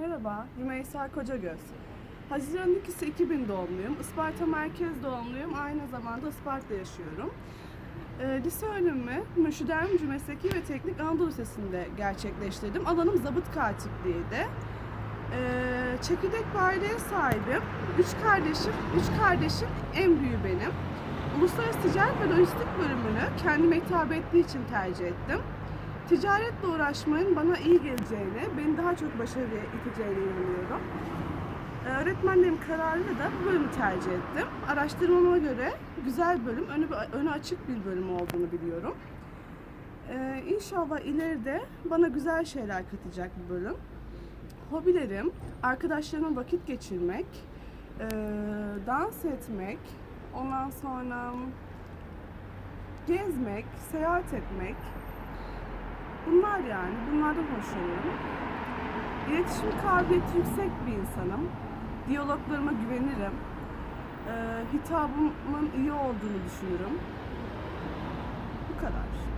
Merhaba, Rümeysa Kocagöz. Haziran 2'si 2000 doğumluyum. Isparta merkez doğumluyum. Aynı zamanda Isparta'da yaşıyorum. Ee, lise önümü Müşüdermücü Mesleki ve Teknik Anadolu Lisesi'nde gerçekleştirdim. Alanım zabıt katipliğiydi. Ee, çekirdek bir aileye sahibim. Üç kardeşim, üç kardeşim en büyüğü benim. Uluslararası Ticaret ve Lojistik bölümünü kendime hitap ettiği için tercih ettim. Ticaretle uğraşmanın bana iyi geleceğine, beni daha çok başarıya iteceğine inanıyorum. Ee, Öğretmenlerim kararıyla da bu bölümü tercih ettim. Araştırmama göre güzel bölüm, önü, önü açık bir bölüm olduğunu biliyorum. Ee, inşallah ileride bana güzel şeyler katacak bir bölüm. Hobilerim, arkadaşlarımla vakit geçirmek, ee, dans etmek, ondan sonra gezmek, seyahat etmek, Bunlar yani, bunlardan hoşlanıyorum. İletişim kabiliyeti yüksek bir insanım. Diyaloglarıma güvenirim. Ee, hitabımın iyi olduğunu düşünürüm. Bu kadar.